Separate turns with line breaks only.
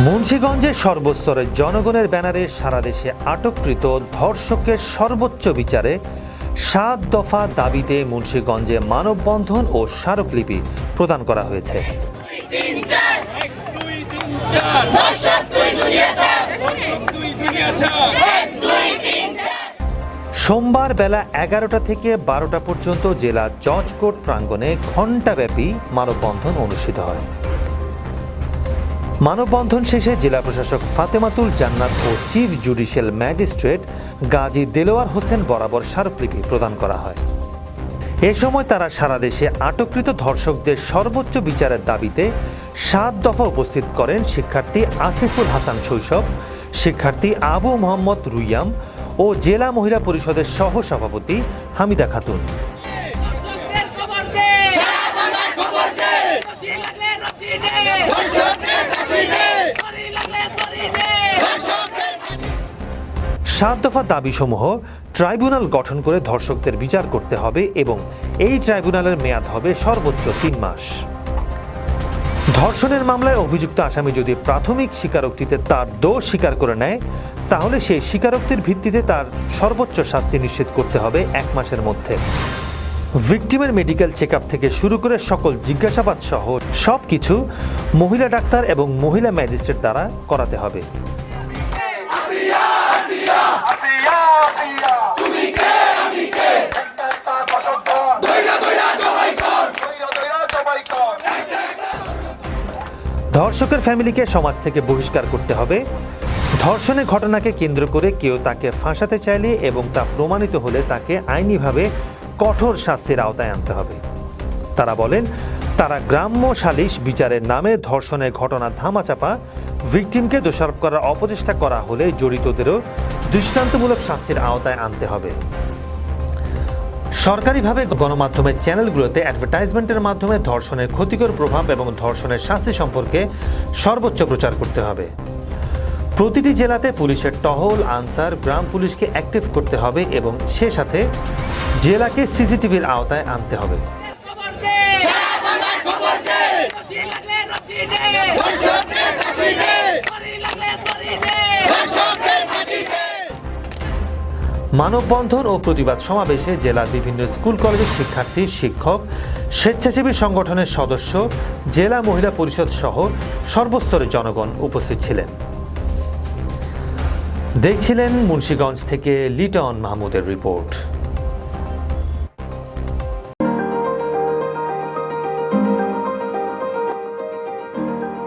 মুন্সীগঞ্জের সর্বস্তরের জনগণের ব্যানারে সারা দেশে আটককৃত ধর্ষকের সর্বোচ্চ বিচারে সাত দফা দাবিতে মুন্সীগঞ্জে মানববন্ধন ও স্মারকলিপি প্রদান করা হয়েছে। সোমবার বেলা এগারোটা থেকে বারোটা পর্যন্ত জেলা জজ কোর্ট প্রাঙ্গণে ঘণ্টাব্যাপী মানববন্ধন অনুষ্ঠিত হয়। মানববন্ধন শেষে জেলা প্রশাসক ফাতেমাতুল জান্নাত ও chief judicial magistrate Gazi Delwar Hossain বরাবর স্মারকলিপি প্রদান করা হয়। এ সময় তারা সারা দেশে আটককৃত ধর্ষকদের সর্বোচ্চ বিচারের দাবিতে সাত দফা উপস্থিত করেন শিক্ষার্থী আসিফুল হাসান শৈশব, শিক্ষার্থী আবু মোহাম্মদ রুইয়াম ও জেলা মহিলা পরিষদের সহ সভাপতি হামিদা খাতুন। সাত দফা দাবিসমূহ ট্রাইব্যুনাল গঠন করে ধর্ষকদের বিচার করতে হবে এবং এই ট্রাইব্যুনালের মেয়াদ হবে সর্বোচ্চ তিন মাস। ধর্ষণের মামলায় অভিযুক্ত আসামি যদি প্রাথমিক স্বীকারোক্তিতে তার দোষ স্বীকার করে নেয়, তাহলে সেই স্বীকারোক্তির ভিত্তিতে তার সর্বোচ্চ শাস্তি নিশ্চিত করতে হবে এক মাসের মধ্যে। ভিকটিমের মেডিকেল চেক থেকে শুরু করে সকল জিজ্ঞাসাবাদ সহ সব কিছু মহিলা ডাক্তার এবং মহিলা ম্যাজিস্ট্রেট দ্বারা করাতে হবে। ধর্ষকের ফ্যামিলিকে সমাজ থেকে বহিষ্কার করতে হবে। ধর্ষণের ঘটনাকে কেন্দ্র করে কেউ তাকে ফাঁসাতে চাইলে এবং তা প্রমাণিত হলে তাকে আইনিভাবে কঠোর শাস্তির আওতায় আনতে হবে। তারা বলেন, তারা গ্রাম্য সালিশ বিচারের নামে ধর্ষণের ঘটনা ধামাচাপা ভিকটিমকে দোষারোপ করার অপচেষ্টা করা হলে জড়িতদেরও দৃষ্টান্তমূলক শাস্তির আওতায় আনতে হবে। সরকারিভাবে গণমাধ্যমের চ্যানেলগুলোতে অ্যাডভার্টাইজমেন্টের মাধ্যমে ধর্ষণের ক্ষতিকর প্রভাব এবং ধর্ষণের শাস্তি সম্পর্কে সর্বোচ্চ প্রচার করতে হবে। প্রতিটি জেলাতে পুলিশের টহল, আনসার, গ্রাম পুলিশকে অ্যাক্টিভ করতে হবে এবং সে সাথে জেলাকে সিসিটিভির আওতায় আনতে হবে। মানববন্ধন ও প্রতিবাদ সমাবেশে জেলার বিভিন্ন স্কুল, কলেজের শিক্ষার্থী, শিক্ষক, স্বেচ্ছাসেবী সংগঠনের সদস্য, জেলা মহিলা পরিষদ সহ সর্বস্তরের জনগণ উপস্থিত ছিলেন। দেখছিলেন মুন্সীগঞ্জ থেকে লিটন মাহমুদের রিপোর্ট।